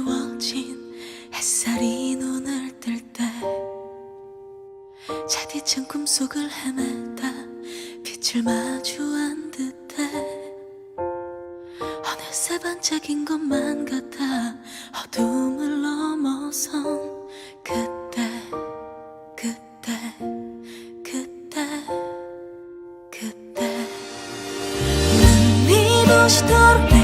가리워진 햇살이 눈을 뜰 때 차디찬 꿈속을 헤매다 빛을 마주한 듯해 어느새 반짝인 것만 같아 어둠을 넘어선 그때 그때 그때 그때 눈이 부시도록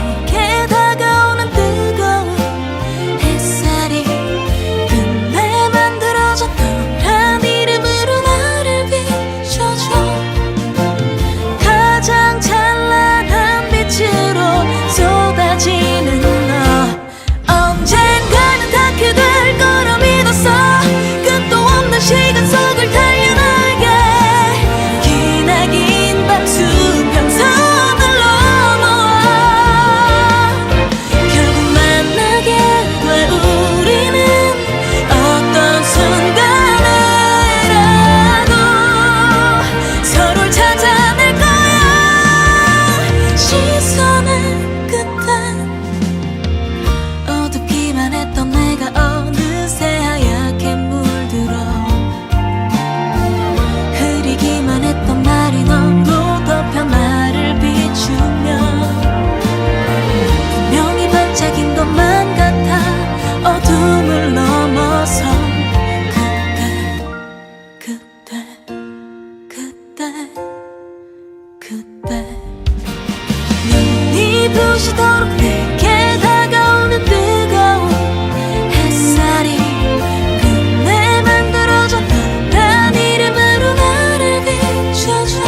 부시도록 내게 다가오는 뜨거운 햇살이 끝내 만들어졌던 난 이름으로 나를 비춰줘.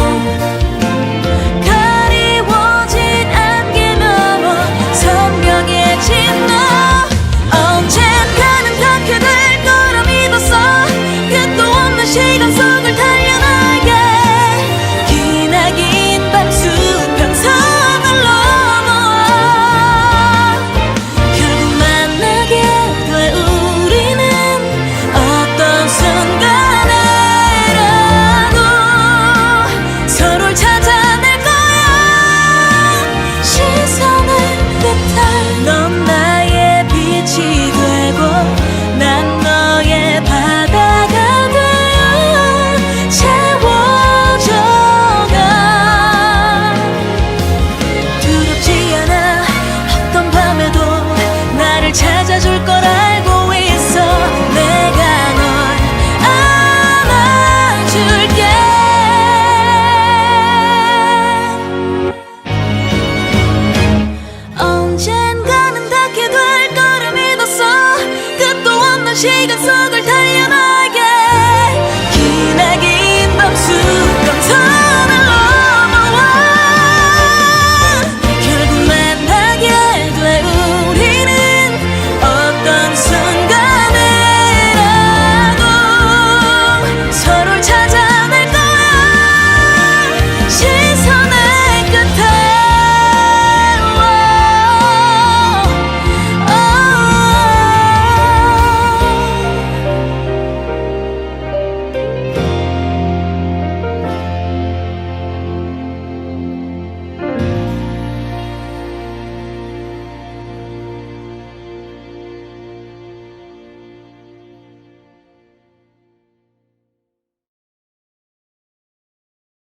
가리워진 안개마워 선명해진 너. 언젠가는 다 그댈 거라 믿었어 끝도 없는 시간